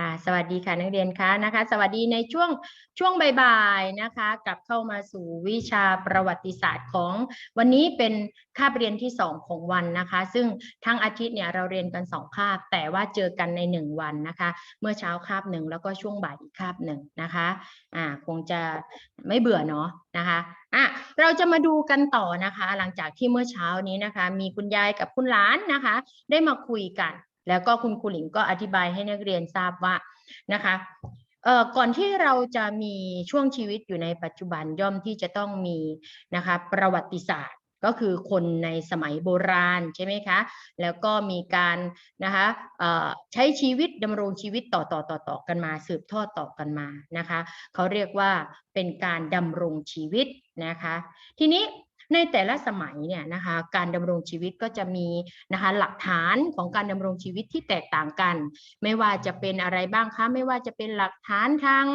ค่ะสวัสดีค่ะนักเรียนคะนะคะ สวัสดีในช่วงช่วงบ่ายๆนะคะ กลับเข้ามาสู่วิชาประวัติศาสตร์ของวันนี้เป็นคาบเรียนที่สองของวันนะคะ ซึ่งทั้งอาทิตย์เนี่ยเราเรียนกันสองคาบ แต่ว่าเจอกันในหนึ่งวันนะคะ เมื่อเช้าคาบหนึ่งแล้วก็ช่วงบ่ายอีกคาบหนึ่งนะคะอ่าคงจะไม่เบื่อเนาะนะคะอะเราจะมาดูกันต่อนะคะ หลังจากที่เมื่อเช้านี้นะคะ มีคุณยายกับคุณหลานนะคะ ได้มาคุยกัน แล้วก็คุณครูหลิงก็อธิบายให้นักเรียนทราบว่านะคะเอ่อก่อนที่เราจะมีช่วงชีวิตอยู่ในปัจจุบันย่อมที่จะต้องมีนะคะประวัติศาสตร์ก็คือคนในสมัยโบราณใช่ไหมคะ แล้วก็มีการนะคะเอ่อใช้ชีวิตดำรงชีวิตต่อต่อต่อต่อกันมา สืบทอดต่อกันมานะคะ เขาเรียกว่าเป็นการดำรงชีวิตนะคะ ทีนี้ ในแต่ละสมัยเนี่ยนะคะการดำรงชีวิตก็จะมีนะคะหลักฐานของการดำรงชีวิตที่แตกต่างกัน ไม่ว่าจะเป็นอะไรบ้างคะไม่ว่าจะเป็นหลักฐานทาง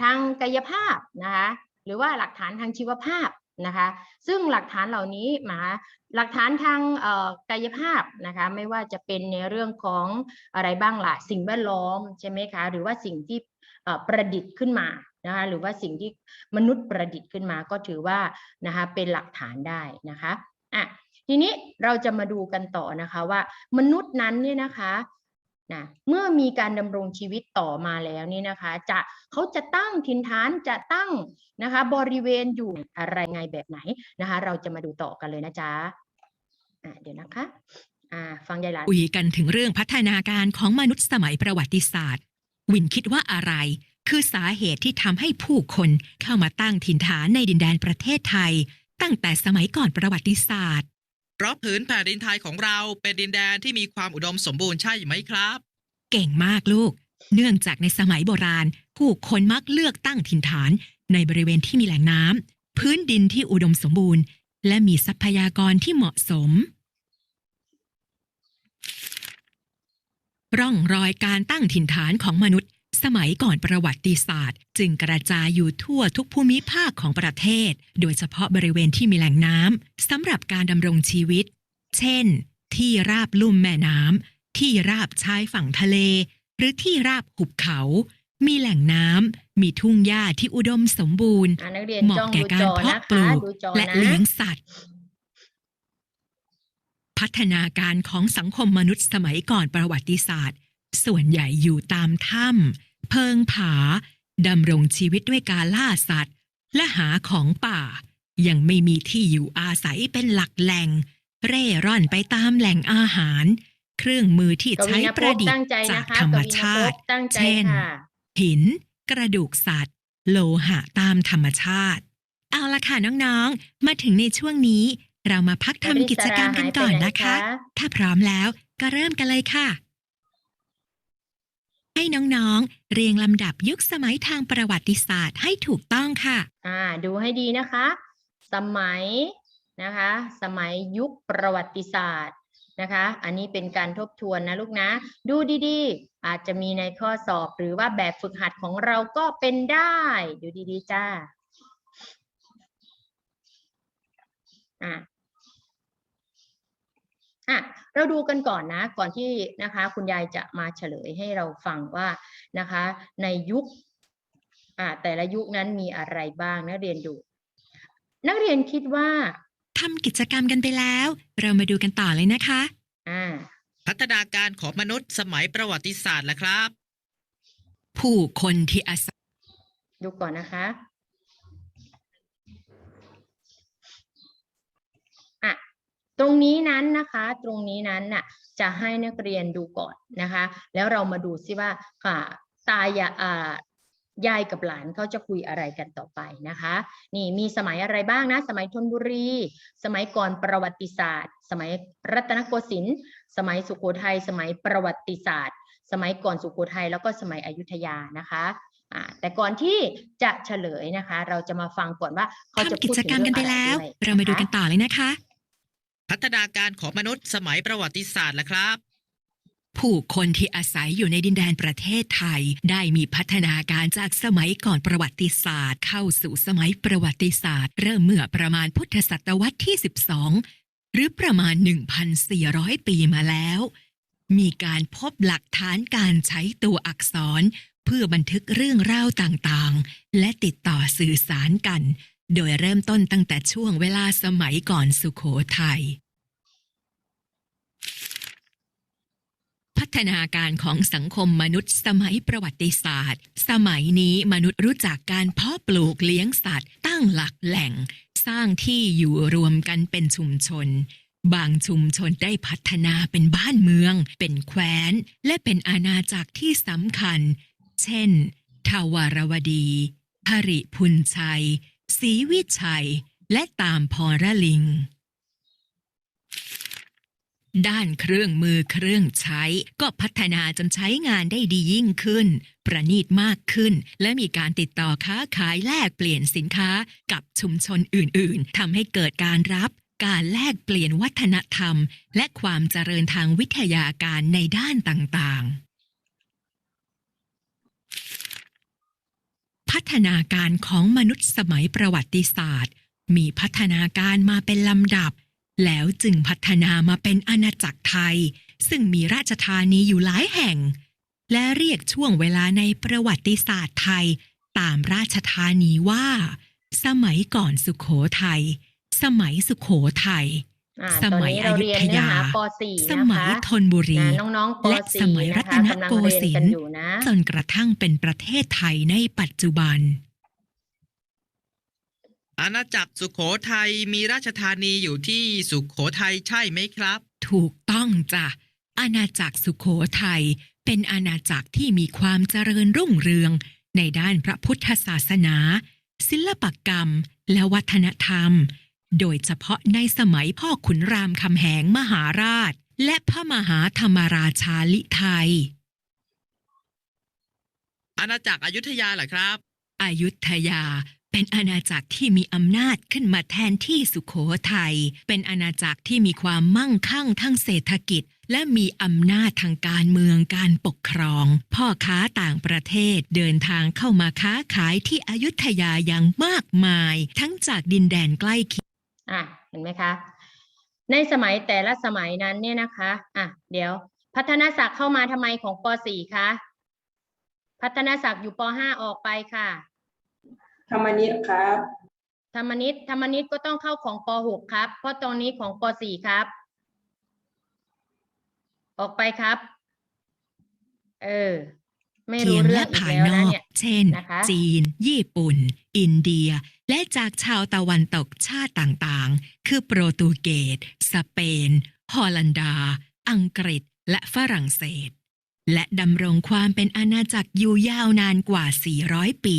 ทางกายภาพนะคะหรือว่าหลักฐานทางชีวภาพนะคะซึ่งหลักฐานเหล่านี้หมาหลักฐานทางกายภาพนะคะไม่ว่าจะเป็นในเรื่องของอะไรบ้างล่ะสิ่งแวดล้อมใช่ไหมคะหรือว่าสิ่งที่ประดิษฐ์ขึ้นมา นะคะหรือว่าสิ่งที่มนุษย์ประดิษฐ์ขึ้นมาก็ถือว่านะคะเป็นหลักฐานได้นะคะอะทีนี้เราจะมาดูกันต่อนะคะว่ามนุษย์นั้นเนี่ยนะคะนะเมื่อมีการดำรงชีวิตต่อมาแล้วนี่นะคะจะเขาจะตั้งถิ่นฐานจะตั้งนะคะบริเวณอยู่อะไรไงแบบไหนนะคะเราจะมาดูต่อกันเลยนะจ๊ะอะเดี๋ยวนะคะอ่าฟังยายหลานคุยกันถึงเรื่องพัฒนาการของมนุษย์สมัยประวัติศาสตร์ วินคิดว่าอะไร คือสาเหตุที่ทำให้ผู้คนเข้ามาตั้งถิ่นฐานในดินแดนประเทศไทย ตั้งแต่สมัยก่อนประวัติศาสตร์ เพราะผืนแผ่นดินไทยของเราเป็นดินแดนที่มีความอุดมสมบูรณ์ใช่ไหมครับ เก่งมากลูก เนื่องจากในสมัยโบราณ ผู้คนมักเลือกตั้งถิ่นฐานในบริเวณที่มีแหล่งน้ำพื้นดินที่อุดมสมบูรณ์ และมีทรัพยากรที่เหมาะสม ร่องรอยการตั้งถิ่นฐานของมนุษย์ สมัยก่อนประวัติศาสตร์ จึงกระจายอยู่ทั่วทุกภูมิภาคของประเทศ โดยเฉพาะบริเวณที่มีแหล่งน้ำสำหรับการดำรงชีวิต เช่น ที่ราบลุ่มแม่น้ำที่ราบชายฝั่งทะเล หรือที่ราบหุบเขา มีแหล่งน้ำมีทุ่งหญ้าที่อุดมสมบูรณ์อะนักเรียนเหมาะจ้องแก่ดูกาจรอเพาะนะปลูคะกดูจอและนะเลี้ยงสัตว์พัฒนาการของสังคมมนุษย์สมัยก่อนประวัติศาสตร์ ส่วนใหญ่อยู่ตามถ้ำ เพิงผาดำรงชีวิตด้วยการล่าสัตว์ และหาของป่า ยังไม่มีที่อยู่อาศัยเป็นหลักแหล่ง เร่ร่อนไปตามแหล่งอาหาร เครื่องมือที่ใช้ประดิษฐ์จจากธรรมชาติ เช่น หิน กระดูกสัตว์ โลหะตามธรรมชาติ เอาละค่ะน้องๆ มาถึงในช่วงนี้ เรามาพักทำกิจกรรมกันก่อนนะคะ ถ้าพร้อมแล้วก็เริ่มกันเลยค่ะ ให้น้องๆ เรียงลำดับยุคสมัยทางประวัติศาสตร์ให้ถูกต้องค่ะ อ่าดูให้ดีนะคะ สมัยนะคะ สมัยยุคประวัติศาสตร์นะคะ อันนี้เป็นการทบทวนนะลูกนะ ดูดีๆ อาจจะมีในข้อสอบหรือว่าแบบฝึกหัดของเราก็เป็นได้ ดูดีๆ จ้า อะ อะเราดูกันก่อนนะก่อนที่นะคะคุณยายจะมาเฉลยให้เราฟังว่านะคะในยุคอ่าแต่ละยุคนั้นมีอะไรบ้างนักเรียนดู นักเรียนคิดว่าทำกิจกรรมกันไปแล้ว เรามาดูกันต่อเลยนะคะอ่าพัฒนาการของมนุษย์สมัยประวัติศาสตร์ล่ะครับ ผู้คนที่อาศัยดูก่อนนะคะอะ ตรงนี้นั้นนะคะ ตรงนี้นั้นน่ะจะให้นักเรียนดูก่อนนะคะ แล้วเรามาดูซิว่าค่ะตายาอ่ายายกับหลานเขาจะคุยอะไรกันต่อไปนะคะ นี่มีสมัยอะไรบ้างนะ สมัยธนบุรี สมัยก่อนประวัติศาสตร์ สมัยรัตนโกสินทร์สมัยสุโขทัยสมัยประวัติศาสตร์ สมัยก่อนสุโขทัยแล้วก็สมัยอยุธยานะคะแต่ก่อนที่จะเฉลยนะคะ เราจะมาฟังก่อนว่าเขาจะกิพูดจถึงกรรมเรื่กัอนงไปอะไรแล้วเรามาดูกันต่อเลยนะคะ พัฒนาการของมนุษย์สมัยประวัติศาสตร์ละครับ ผู้คนที่อาศัยอยู่ในดินแดนประเทศไทย ได้มีพัฒนาการจากสมัยก่อนประวัติศาสตร์ เข้าสู่สมัยประวัติศาสตร์ เริ่มเมื่อประมาณพุทธศตวรรษที่ 12 หรือประมาณ 1,400 ปีมาแล้ว มีการพบหลักฐานการใช้ตัวอักษร เพื่อบันทึกเรื่องราวต่างๆ และติดต่อสื่อสารกัน โดยเริ่มต้นตั้งแต่ช่วงเวลาสมัยก่อนสุขโขทัย พัฒนาการของสังคมมนุษย์สมัยประวัติศาสตร์ สมัยนี้มนุษย์รู้จักการเพาะปลูกเลี้ยงสัตว์ ตั้งหลักแหล่ง สร้างที่อยู่รวมกันเป็นชุมชน บางชุมชนได้พัฒนาเป็นบ้านเมือง เป็นแคว้น และเป็นอาณาจักรที่สำคัญ เช่น ทวารวดี หริพุนชัย ศรีวิชัย และตามพรลิง ด้านเครื่องมือเครื่องใช้ก็พัฒนาจนใช้งานได้ดียิ่งขึ้น ประณีตมากขึ้น และมีการติดต่อค้าขายแลกเปลี่ยนสินค้ากับชุมชนอื่น ๆทำให้เกิดการรับการแลกเปลี่ยนวัฒนธรรม และความเจริญทางวิทยาการในด้านต่างๆ พัฒนาการของมนุษย์สมัยประวัติศาสตร์ มีพัฒนาการมาเป็นลำดับ แล้วจึงพัฒนามาเป็นอาณาจักรไทย ซึ่งมีราชธานีอยู่หลายแห่ง และเรียกช่วงเวลาในประวัติศาสตร์ไทย ตามราชธานีว่า สมัยก่อนสุขโขทัยสมัยสุขโขทัย อ่าสตอนมัยนี้อเรายุเรียนธเนื้อยา หาป .4 สนะมัยคะธนบุรี นะน้องๆป และ .4 สมัยรันะตคะนกำลังโกเรียนสินกันทร์อยู่นะ จนกระทั่งเป็นประเทศไทยในปัจจุบัน อาณาจักรสุขโขทัยมีราชธานีอยู่ที่สุขโขทัยใช่ไหมครับ ถูกต้องจ้ะ อาณาจักรสุขโขทัยเป็นอาณาจักรที่มีความเจริญรุ่งเรือง ในด้านพระพุทธศาสนา ศิลปกรรม และวัฒนธรรม โดยเฉพาะในสมัยพ่อขุนรามคำแหงมหาราช และพระมหาธรรมราชาลิไทย อาณาจักรอยุธยาเหรอครับ อยุธยาเป็นอาณาจักรที่มีอำนาจขึ้นมาแทนที่สุขโขทัย เป็นอาณาจักรที่มีความมั่งคั่งทั้งเศรษฐกิจ และมีอำนาจทางการเมืองการปกครอง พ่อค้าต่างประเทศเดินทางเข้ามาค้าขายที่อยุธยาอย่างมากมาย ทั้งจากดินแดนใกล้เคียง อะเห็นไหมคะ ในสมัยแต่ละสมัยนั้นเนี่ยนะคะอะเดี๋ยว พัฒนาศักดิ์เข้ามาทำไมของป .4 คะพัฒนาศักดิ์อยู่ป .5 ออกไปค่ะธรรมนิตครับธรรมนิตธรรมนิตก็ต้องเข้าของป .6 ครับ เพราะตรงนี้ของป .4 ครับ ออกไปครับ เออไม่เพีรู้ยงเรื่อและงอีกภายแล้วนนะอกเนี่ยเช่น นะคะ จีน ญี่ปุ่น อินเดีย และจากชาวตะวันตกชาติต่างๆ คือโปรตุเกส สเปน ฮอลันดา อังกฤษ และฝรั่งเศส และดำรงความเป็นอาณาจักรอยู่ยาวนานกว่า 400 ปี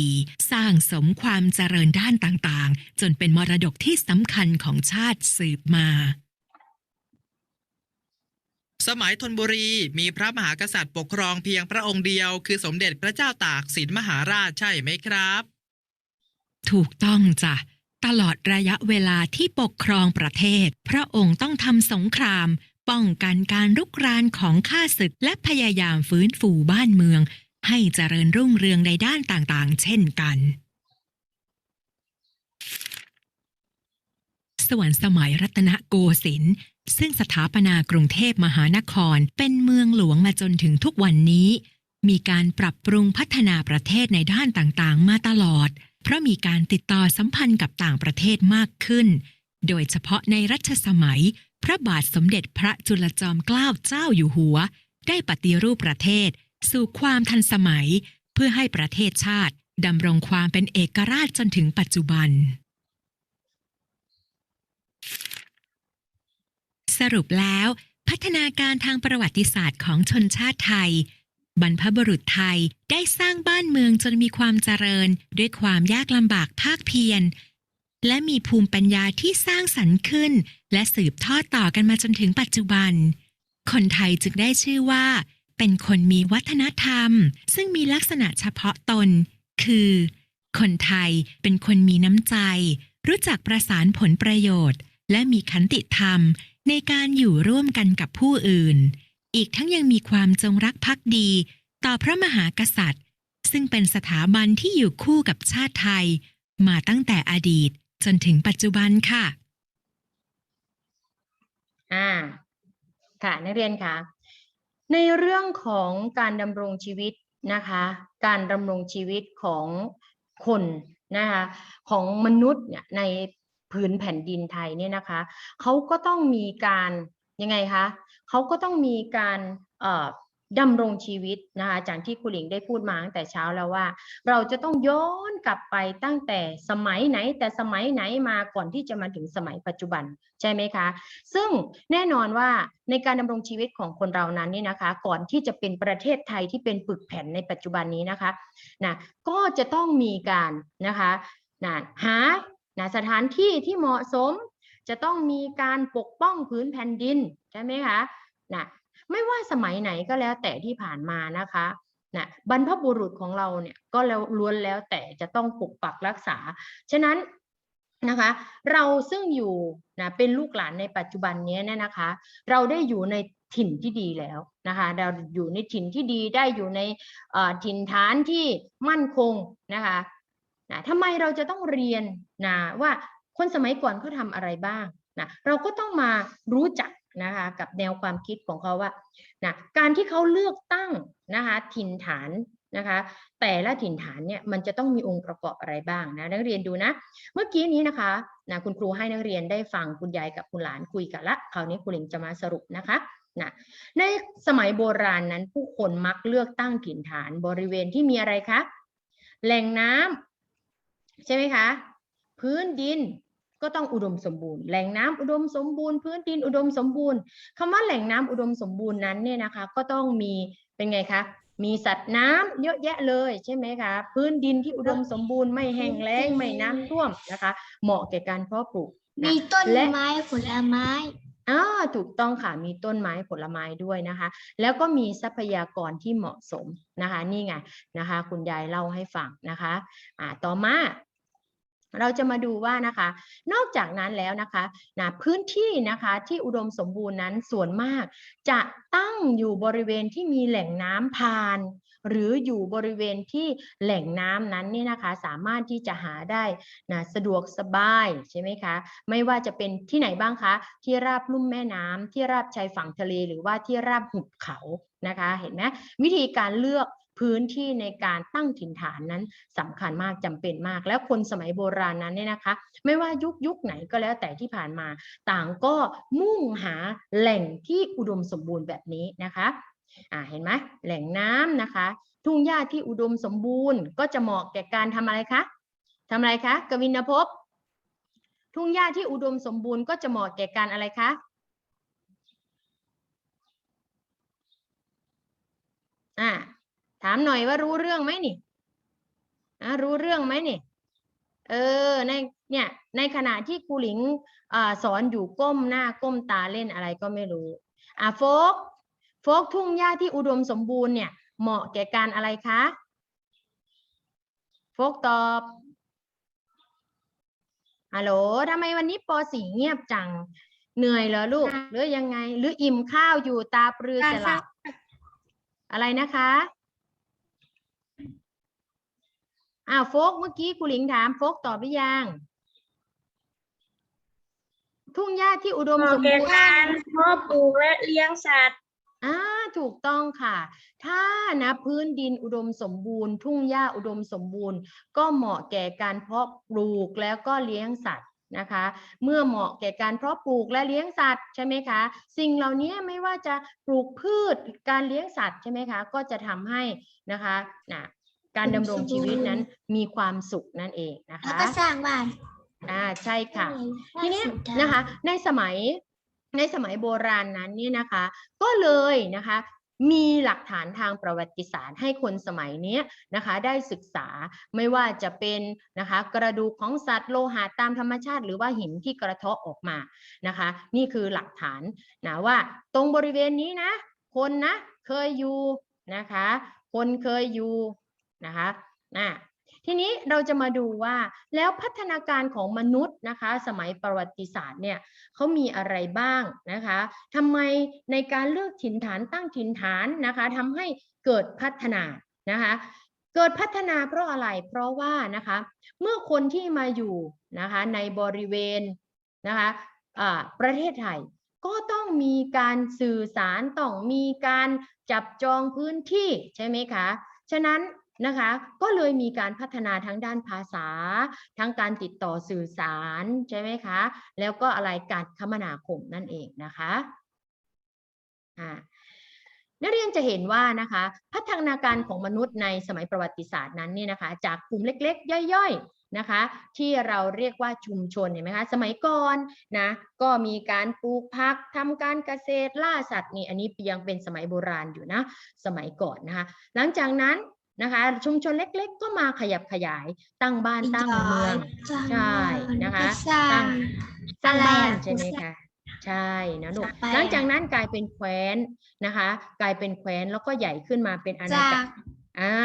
สร้างสมความเจริญด้านต่างๆ จนเป็นมรดกที่สำคัญของชาติสืบมาสมัยธนบุรีมีพระมหากษัตริย์ปกครองเพียงพระองค์เดียว คือสมเด็จพระเจ้าตากสินมหาราชใช่ไหมครับ ถูกต้องจ้ะตลอดระยะเวลาที่ปกครองประเทศ พระองค์ต้องทำสงคราม ป้องกันการรุกรานของข้าศึกและพยายามฟื้นฟูบ้านเมือง ให้เจริญรุ่งเรืองในด้านต่างๆ เช่นกัน ส่วนสมัยรัตนโกสินทร์ซึ่งสถาปนากรุงเทพมหานครเป็นเมืองหลวงมาจนถึงทุกวันนี้ มีการปรับปรุงพัฒนาประเทศในด้านต่างๆ มาตลอด เพราะมีการติดต่อสัมพันธ์กับต่างประเทศมากขึ้น โดยเฉพาะในรัชสมัย พระบาทสมเด็จพระจุลจอมเกล้าเจ้าอยู่หัว ได้ปฏิรูปประเทศ สู่ความทันสมัย เพื่อให้ประเทศชาติดำรงความเป็นเอกราชจนถึงปัจจุบัน สรุปแล้ว พัฒนาการทางประวัติศาสตร์ของชนชาติไทย บรรพบุรุษไทยได้สร้างบ้านเมืองจนมีความเจริญ ด้วยความยากลำบากภาคเพียรและมีภูมิปัญญาที่สร้างสรรค์ขึ้น และสืบทอดต่อกันมาจนถึงปัจจุบัน คนไทยจึงได้ชื่อว่า เป็นคนมีวัฒนธรรม ซึ่งมีลักษณะเฉพาะตน คือ คนไทยเป็นคนมีน้ำใจ รู้จักประสานผลประโยชน์ และมีขันติธรรมในการอยู่ร่วมกันกับผู้อื่น อีกทั้งยังมีความจงรักภักดี ต่อพระมหากษัตริย์ ซึ่งเป็นสถาบันที่อยู่คู่กับชาติไทย มาตั้งแต่อดีตจนถึงปัจจุบันค่ะ อ่า ค่ะ นักเรียนคะในเรื่องของการดำรงชีวิตนะคะ การดำรงชีวิตของคนนะคะของมนุษย์เนี่ยในผืนแผ่นดินไทยเนี่ยนะคะเขาก็ต้องมีการยังไงคะ เขาก็ต้องมีการดำรงชีวิตนะคะจากที่ครูหลิงได้พูดมาตั้งแต่เช้าแล้วว่า เราจะต้องย้อนกลับไปตั้งแต่สมัยไหน แต่สมัยไหนมาก่อนที่จะมาถึงสมัยปัจจุบันใช่ไหมคะ ซึ่งแน่นอนว่าในการดำรงชีวิตของคนเรานั้นนี่นะคะ ก่อนที่จะเป็นประเทศไทยที่เป็นปึกแผ่นในปัจจุบันนี้นะคะนะก็จะต้องมีการนะคะนะหานะสถานที่ที่เหมาะสม จะต้องมีการปกป้องพื้นแผ่นดินใช่ไหมคะ นะไม่ว่าสมัยไหนก็แล้วแต่ที่ผ่านมานะคะนะบรรพบุรุษของเราเนี่ยก็แล้วล้วนแล้วแต่จะต้องปกปักรักษา ฉะนั้นนะคะเราซึ่งอยู่นะเป็นลูกหลานในปัจจุบันนี้เนี่ยนะคะ เราได้อยู่ในถิ่นที่ดีแล้วนะคะเราอยู่ในถิ่นที่ดีได้อยู่ในถิ่นฐานที่มั่นคงนะคะนะทำไมเราจะต้องเรียนนะว่าคนสมัยก่อนเขาทำอะไรบ้างนะเราก็ต้องมารู้จัก นะคะกับแนวความคิดของเขาว่านะการที่เขาเลือกตั้งนะคะถิ่นฐานนะคะแต่ละถิ่นฐานเนี่ยมันจะต้องมีองค์ประกอบอะไรบ้างนะนักเรียนดูนะ เมื่อกี้นี้นะคะนะคุณครูให้นักเรียนได้ฟังคุณยายกับคุณหลานคุยกันละคราวนี้ครูหลิงจะมาสรุปนะคะนะในสมัยโบราณนั้นผู้คนมักเลือกตั้งถิ่นฐานบริเวณที่มีอะไรคะแหล่งน้ำใช่ไหมคะ พื้นดิน ก็ต้องอุดมสมบูรณ์ แหล่งน้ำอุดมสมบูรณ์พื้นดินอุดมสมบูรณ์คำว่าแหล่งน้ำอุดมสมบูรณ์นั้นเนี่ยนะคะ ก็ต้องมีเป็นไงคะมีสัตว์น้ำเยอะแยะเลยใช่ไหมคะ พื้นดินที่อุดมสมบูรณ์ไม่แห้งแล้งไม่น้ำท่วมนะคะ เหมาะแก่การเพาะปลูกนะมีต้นและไม้ผลไม้อ่าถูกต้องค่ะมีต้นไม้ผลไม้ด้วยนะคะ แล้วก็มีทรัพยากรที่เหมาะสมนะคะ นี่ไงนะคะ คุณยายเล่าให้ฟังนะคะอ่าต่อมา เราจะมาดูว่านะคะ นอกจากนั้นแล้วนะคะนะพื้นที่นะคะที่อุดมสมบูรณ์นั้นส่วนมาก จะตั้งอยู่บริเวณที่มีแหล่งน้ำผ่าน หรืออยู่บริเวณที่แหล่งน้ำนั้นนี่นะคะ สามารถที่จะหาได้นะสะดวกสบายใช่ไหมคะ ไม่ว่าจะเป็นที่ไหนบ้างคะ ที่ราบลุ่มแม่น้ำที่ราบชายฝั่งทะเล หรือว่าที่ราบหุบเขานะคะ เห็นไหมวิธีการเลือก พื้นที่ในการตั้งถิ่นฐานนั้นสำคัญมากจำเป็นมาก แล้วคนสมัยโบราณนั้นเนี่ยนะคะ ไม่ว่ายุคยุคไหนก็แล้วแต่ที่ผ่านมา ต่างก็มุ่งหาแหล่งที่อุดมสมบูรณ์แบบนี้นะคะอ่าเห็นไหมแหล่งน้ำนะคะ ทุ่งหญ้าที่อุดมสมบูรณ์ ก็จะเหมาะแก่การทำอะไรคะทำอะไรคะกวินภพทุ่งหญ้าที่อุดมสมบูรณ์ก็จะเหมาะแก่การอะไรคะอ่า ถามหน่อยว่ารู้เรื่องไหมนี่อ่ารู้เรื่องไหมนี่ เออ ใน เนี่ย ในขณะที่ครูหลิงอ่าสอนอยู่ก้มหน้าก้มตาเล่นอะไรก็ไม่รู้ อะโฟก โฟกทุ่งหญ้าที่อุดมสมบูรณ์เนี่ย เหมาะแก่การอะไรคะ โฟกตอบฮัลโหลทำไมวันนี้ปสีเงียบจัง เหนื่อยเหรอลูก หรือยังไง หรืออิ่มข้าวอยู่ตาปรือจะหลับ อะไรนะคะ อ้าวโฟกเมื่อกี้ครูหลิงถามโฟกตอบหรือยัง ทุ่งหญ้าที่อุดมสมบูรณ์เพาะปลูกและเลี้ยงสัตว์อ่าถูกต้องค่ะ ถ้านะพื้นดินอุดมสมบูรณ์ ทุ่งหญ้าอุดมสมบูรณ์ ก็เหมาะแก่การเพาะปลูกแล้วก็เลี้ยงสัตว์นะคะ เมื่อเหมาะแก่การเพาะปลูกและเลี้ยงสัตว์ใช่ไหมคะ สิ่งเหล่านี้ไม่ว่าจะปลูกพืชการเลี้ยงสัตว์ใช่ไหมคะ ก็จะทำให้นะคะนะ การดำรงชีวิตนั้นมีความสุขนั่นเองนะแล้วคะก็สร้างบ้านอ่าใช่ค่ะ ทีเนี้ยสุดท้ายนะคะ ในสมัยในสมัยโบราณนั้นเนี่ยนะคะ ก็เลยนะคะมีหลักฐานทางประวัติศาสตร์ให้คนสมัยเนี้ยนะคะได้ศึกษาไม่ว่าจะเป็นนะคะกระดูกของสัตว์โลหะตามธรรมชาติ หรือว่าหินที่กระเทาะออกมานะคะ นี่คือหลักฐานนะว่าตรงบริเวณนี้นะ คนนะเคยอยู่นะคะ คนเคยอยู่ นะคะอะทีนี้เราจะมาดูว่าแล้วพัฒนาการของมนุษย์นะคะสมัยประวัติศาสตร์เนี่ยเขามีอะไรบ้างนะคะทำไมในการเลือกถิ่นฐานตั้งถิ่นฐานนะคะทำให้เกิดพัฒนานะคะเกิดพัฒนาเพราะอะไรเพราะว่านะคะเมื่อคนที่มาอยู่นะคะในบริเวณนะคะอ่าประเทศไทยก็ต้องมีการสื่อสารต้องมีการจับจองพื้นที่ใช่ไหมคะ ฉะนั้น นะคะ ก็เลยมีการพัฒนาทั้งด้านภาษา ทั้งการติดต่อสื่อสารใช่ไหมคะ แล้วก็อะไรการคมนาคมนั่นเองนะคะอ่านักเรียนจะเห็นว่านะคะพัฒนาการของมนุษย์ในสมัยประวัติศาสตร์นั้นเนี่ยนะคะ จากกลุ่มเล็กๆ ย่อยๆนะคะ ที่เราเรียกว่าชุมชนเห็นไหมคะสมัยก่อนนะก็มีการปลูกผักทำการเกษตรล่าสัตว์นี่อันนี้ยังเป็นสมัยโบราณอยู่นะสมัยก่อนนะคะ หลังจากนั้น นะคะ ชุมชนเล็กๆ ก็มาขยับขยายตั้งบ้านตั้งเมืองใช่นะคะสร้าตั้งงสร้างบ้านอะไรอะใช่ไหมคะใช่นะลูกต่อไปหลังจากอะนั้นกลายเป็นแคว้นนะคะ กลายเป็นแคว้นแล้วก็ใหญ่ขึ้นมาเป็นอาณาจาจักกรอ่า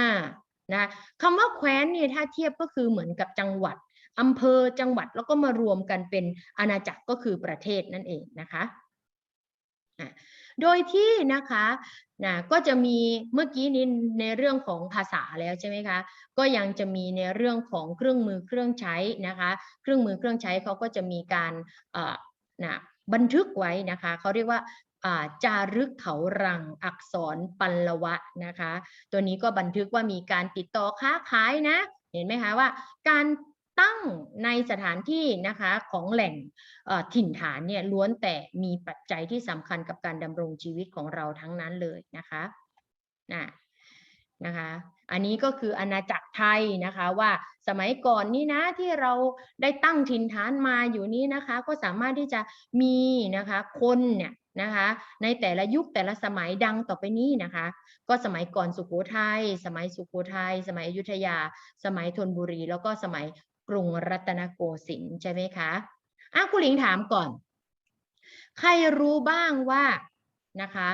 นะคำว่าแคว้นเนี่ยถ้าเทียบก็คือเหมือนกับจังหวัดอำเภอจังหวัดแล้วก็มารวมกันเป็นอาณาจักรก็คือประเทศนั่นเองนะคะอะ โดยที่นะคะนะก็จะมีเมื่อกี้นี้ในเรื่องของภาษาแล้วใช่ไหมคะก็ยังจะมีในเรื่องของเครื่องมือเครื่องใช้นะคะเครื่องมือเครื่องใช้เขาก็จะมีการเอ่อนะบันทึกไว้นะคะเขาเรียกว่าจารึกเขารังอักษรปัละวะนะคะ ตัวนี้ก็บันทึกว่ามีการติดต่อค้าขายนะ เห็นไหมคะว่า การ ตั้งในสถานที่นะคะของแหล่งถิ่นฐานเนี่ยล้วนแต่มีปัจจัยที่สำคัญกับการดำรงชีวิตของเราทั้งนั้นเลยนะคะนะนะคะอันนี้ก็คืออาณาจักรไทยนะคะว่าสมัยก่อนนี้นะที่เราได้ตั้งถิ่นฐานมาอยู่นี้นะคะก็สามารถที่จะมีนะคะคนเนี่ยนะคะในแต่ละยุคแต่ละสมัยดังต่อไปนี้นะคะ ก็สมัยก่อนสุโขทัยสมัยสุโขทัยสมัยอยุธยา สมัยธนบุรี แล้วก็สมัย กรุงรัตนโกสินทร์ใช่ไหมคะอะคุณหลิงถามก่อน ใครรู้บ้างว่านะคะ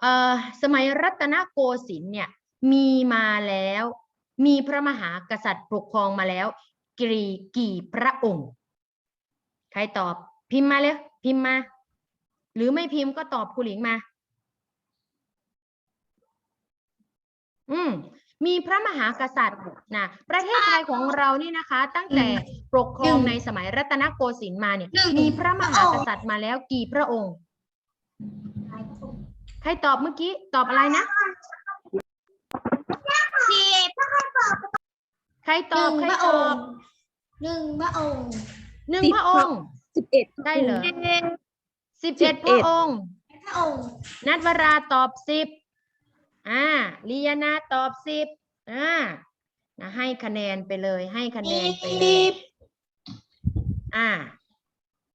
เอ่อสมัยรัตนโกสินทร์เนี่ยมีมาแล้ว มีพระมหากษัตริย์ปกครองมาแล้วกี่กี่พระองค์ ใครตอบพิมพ์มาเลยพิมพ์มา หรือไม่พิมพ์ก็ตอบคุณหลิงมา อืม มีพระมหากษัตริย์นะประเทศไทยของเรานี่นะคะ ตั้งแต่ปกครองในสมัยรัตนโกสินทร์มาเนี่ยหนึ่งมีพระมหากษัตริย์มาแล้วกี่พระองค์ ใครตอบเมื่อกี้ตอบอะไรนะสิบใครตอบหใครนึ่งพระตอองบค์หนึ่งพระองค์หนึ่งพระองค์สิบเอ็ดได้เหรอสิบสิบเอ็ดพระองค์พระองค์นัทวราตอบสิบ อ่าลียานาตอบสิบอ่านะให้คะแนนไปเลยให้คะแนนไปเลยอ่า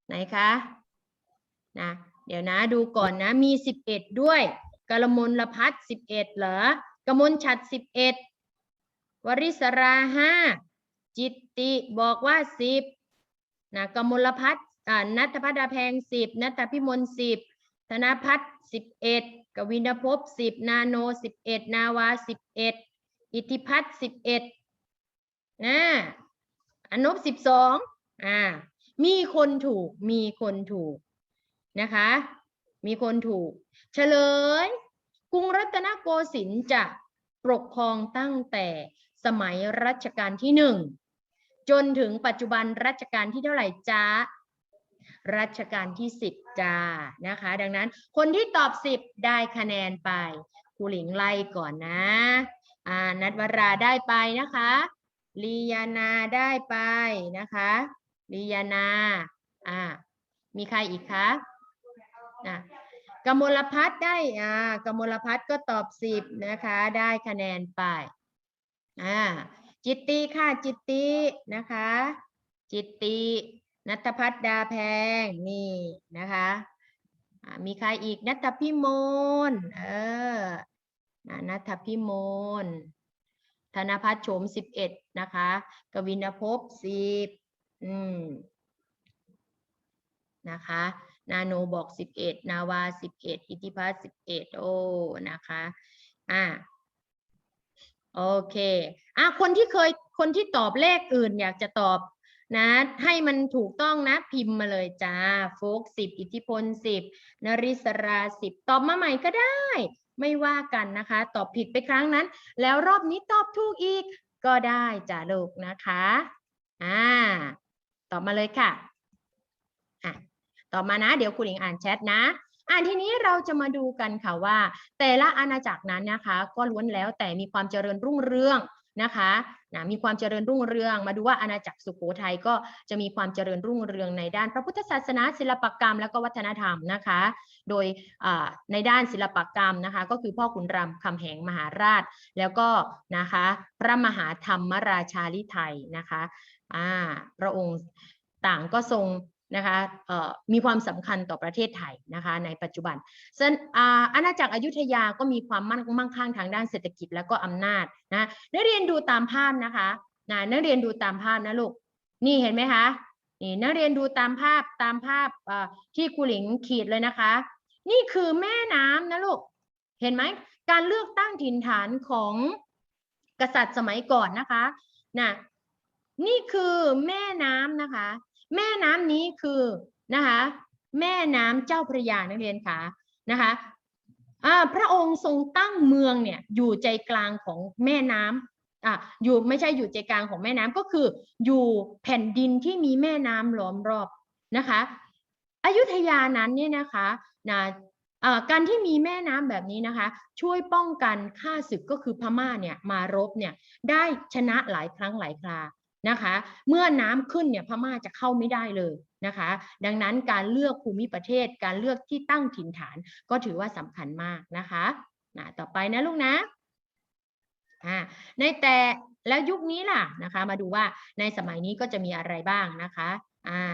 ไหนคะนะเดี๋ยวนะดูก่อนนะมีสิบเอ็ดด้วยกลมลพัฒสิบเอ็ดเหรอกมลฉัดสิบเอ็ดวริศราห้าจิตติบอกว่าสิบนะกมลพัฒอ่านัทพัฒดาแพงสิบนัทพิมลสิบธนพัฒสิบเอ็ด กวินภพสิบนาโนสิบเอ็ดนาวาสิบเอ็ดอิทธิพัฒน์สิบเอ็ดนะอนบสิบสองอ่า มีคนถูก มีคนถูกนะคะ มีคนถูก เฉลย กรุงรัตนโกสินทร์จะปกครองตั้งแต่สมัยรัชกาลที่หนึ่งจนถึงปัจจุบันรัชกาลที่เท่าไหร่จ้า รัชกาลที่สิบจ้านะคะ ดังนั้นคนที่ตอบสิบได้คะแนนไปครูหลิงไล่ก่อนนะอ่านัดวราได้ไปนะคะลียานาได้ไปนะคะลียานาอ่ามีใครอีกคะอะกมลพัฒน์ได้อ่ากมลพัฒน์ก็ตอบสิบนะคะ ได้คะแนนไปอ่าจิตติค่ะจิตตินะคะ จิตติ นัทพัฒดาแพงนี่นะคะมีใครอีกนัทพิมลเออนะนัทพิมลธนพัฒน์โฉมสิบเอ็ดนะคะ กวินภพสิบอืมนะคะ นาโนบอกสิบเอ็ดนาวาสิบเอ็ดอิทธิพัฒน์สิบเอ็ดโอ้นะคะอ่าโอเคอะคนที่เคยคนที่ตอบเลขอื่นอยากจะตอบ นะให้มันถูกต้องนะพิมพ์มาเลยจ้าโฟกสิบอิทธิพลสิบนริศราสิบตอบมาใหม่ก็ได้ ไม่ว่ากันนะคะ ตอบผิดไปครั้งนั้น แล้วรอบนี้ตอบถูกอีกก็ได้จ้าลูกนะคะอ่าตอบมาเลยค่ะอะตอบมานะ เดี๋ยวคุณหญิงอ่านแชทนะอ่านทีนี้เราจะมาดูกันค่ะว่า แต่ละอาณาจักรนั้นนะคะ ก็ล้วนแล้วแต่มีความเจริญรุ่งเรือง นะคะนะมีความเจริญรุ่งเรือง มาดูว่าอาณาจักรสุโขทัยก็จะมีความเจริญรุ่งเรืองในด้านพระพุทธศาสนาศิลปกรรมและก็วัฒนธรรมนะคะ โดยในด้านศิลปกรรมนะคะ ก็คือพ่อขุนรามคำแหงมหาราช แล้วก็นะคะพระมหาธรรมราชาลิไทยนะคะพระองค์ต่างก็ทรง นะคะมีความสำคัญต่อประเทศไทยนะคะในปัจจุบันส่วนอาณาจักรอยุธยาก็มีความมั่นมั่งคั่งทางด้านเศรษฐกิจและก็อำนาจนะนักเรียนดูตามภาพนะคะนะนักเรียนดูตามภาพนะลูกนี่เห็นไหมคะนี่นักเรียนดูตามภาพตามภาพที่ครูหลิงขีดเลยนะคะ นี่คือแม่น้ำนะลูกเห็นไหมการเลือกตั้งถิ่นฐานของกษัตริย์สมัยก่อนนะคะนะนี่คือแม่น้ำนะคะ แม่น้ำนี้คือนะคะแม่น้ำเจ้าพระยานักเรียนคะนะคะพระองค์ทรงตั้งเมืองเนี่ยอยู่ใจกลางของแม่น้ำอะอยู่ไม่ใช่อยู่ใจกลางของแม่น้ำก็คือ อยู่แผ่นดินที่มีแม่น้ำล้อมรอบนะคะอยุธยานั้นเนี่ยนะคะนะการที่มีแม่น้ำแบบนี้นะคะ ช่วยป้องกันข้าศึกก็คือพม่าเนี่ยมารบเนี่ยได้ชนะหลายครั้งหลายครา นะคะ เมื่อน้ำขึ้นเนี่ยพม่าจะเข้าไม่ได้เลยนะคะ ดังนั้นการเลือกภูมิประเทศ การเลือกที่ตั้งถิ่นฐาน ก็ถือว่าสำคัญมากนะคะนะต่อไปนะลูกนะอ่าในแต่แล้วยุคนี้ล่ะนะคะ มาดูว่าในสมัยนี้ก็จะมีอะไรบ้างนะคะ อ่า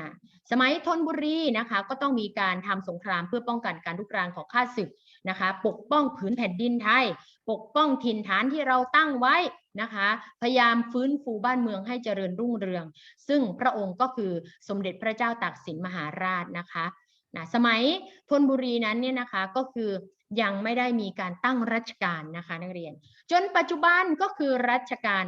สมัยธนบุรีนะคะก็ต้องมีการทำสงครามเพื่อป้องกันการลุกรานของข้าศึกนะคะ ปกป้องผืนแผ่นดินไทย ปกป้องถิ่นฐานที่เราตั้งไว้นะคะ พยายามฟื้นฟูบ้านเมืองให้เจริญรุ่งเรือง ซึ่งพระองค์ก็คือสมเด็จพระเจ้าตากสินมหาราชนะคะนะสมัยธนบุรีนั้นเนี่ยนะคะก็คือ ยังไม่ได้มีการตั้งรัชกาลนะคะนักเรียน จนปัจจุบันก็คือรัชกาล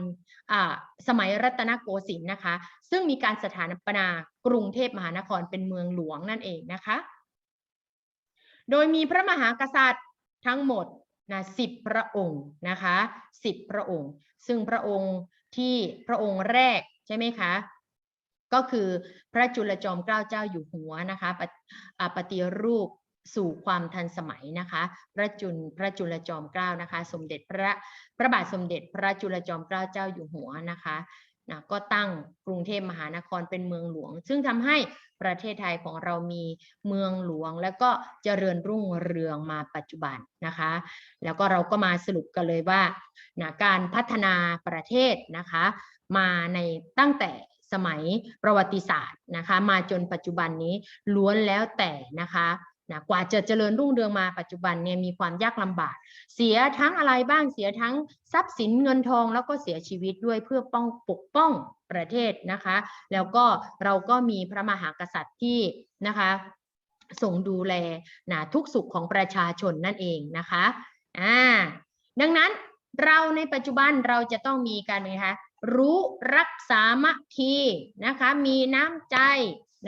สมัยรัตนโกสินทร์นะคะ ซึ่งมีการสถาปนากรุงเทพมหานครเป็นเมืองหลวงนั่นเองนะคะ โดยมีพระมหากษัตริย์ทั้งหมดนะสิบพระองค์นะคะสิบพระองค์ ซึ่งพระองค์ที่พระองค์แรกใช่ไหมคะก็คือพระจุลจอมเกล้าเจ้าอยู่หัวนะคะปปฏิรูป สู่ความทันสมัยนะคะ พระจุลพระจุลจอมเกล้านะคะ สมเด็จพระพระบาทสมเด็จพระจุลจอมเกล้าเจ้าอยู่หัวนะคะนะก็ตั้งกรุงเทพมหานครเป็นเมืองหลวง ซึ่งทำให้ประเทศไทยของเรามีเมืองหลวง แล้วก็เจริญรุ่งเรืองมาปัจจุบันนะคะ แล้วก็เราก็มาสรุปกันเลยว่านะการพัฒนาประเทศนะคะ มาในตั้งแต่สมัยประวัติศาสตร์นะคะ มาจนปัจจุบันนี้ล้วนแล้วแต่นะคะ นะกว่าจะเจริญรุ่งเรืองมาปัจจุบันเนี่ยมีความยากลำบาก เสียทั้งอะไรบ้างเสียทั้งทรัพย์สินเงินทองแล้วก็เสียชีวิตด้วยเพื่อป้องปกป้องประเทศนะคะ แล้วก็เราก็มีพระมหากษัตริย์ที่นะคะทรงดูแลนะทุกสุขของประชาชนนั่นเองนะคะอ่าดังนั้นเราในปัจจุบันเราจะต้องมีการไงคะรู้รักสามัคคีนะคะมีน้ำใจ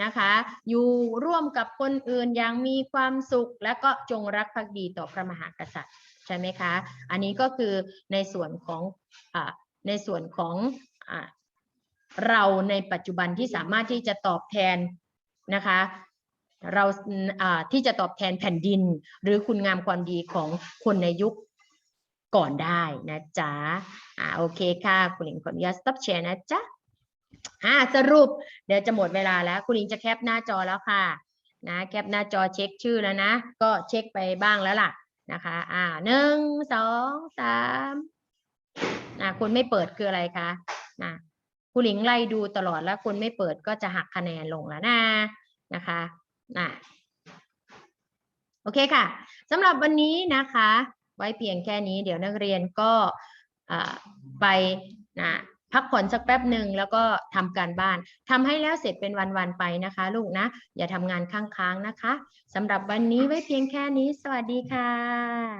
นะคะ อยู่ร่วมกับคนอื่นอย่างมีความสุข และก็จงรักภักดีต่อพระมหากษัตริย์ใช่ไหมคะ อันนี้ก็คือในส่วนของอในส่วนของอเราในปัจจุบันที่สามารถที่จะตอบแทนนะคะเราอ่าที่จะตอบแทนแผ่นดิน หรือคุณงามความดีของคนในยุคก่อนได้นะจ๊ะอ่าโอเคค่ะ คุณหลิงขออนุญาต stop share นะจ๊ะ อ่าสรุปเดี๋ยวจะหมดเวลาแล้ว คุณหลิงจะแคปหน้าจอแล้วค่ะนะแคปหน้าจอเช็คชื่อแล้วนะ ก็เช็คไปบ้างแล้วล่ะนะคะ อ่าหนึ่งสองสามนะคุณไม่เปิดคืออะไรคะนะคุณหลิงไล่ดูตลอดแล้วคุณไม่เปิดก็จะหักคะแนนลงแล้วนะนะคะนะโอเคค่ะสำหรับวันนี้นะคะ ไว้เพียงแค่นี้เดี๋ยวนักเรียนก็ไปนะ พักผ่อนสักแป๊บหนึ่งแล้วก็ทำการบ้านทำให้แล้วเสร็จเป็นวันๆไปนะคะ ลูกนะ อย่าทำงานค้างๆนะคะสำหรับวันนี้ไว้เพียงแค่นี้ สวัสดีค่ะ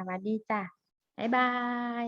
สวัสดีจ้ะบ๊ายบาย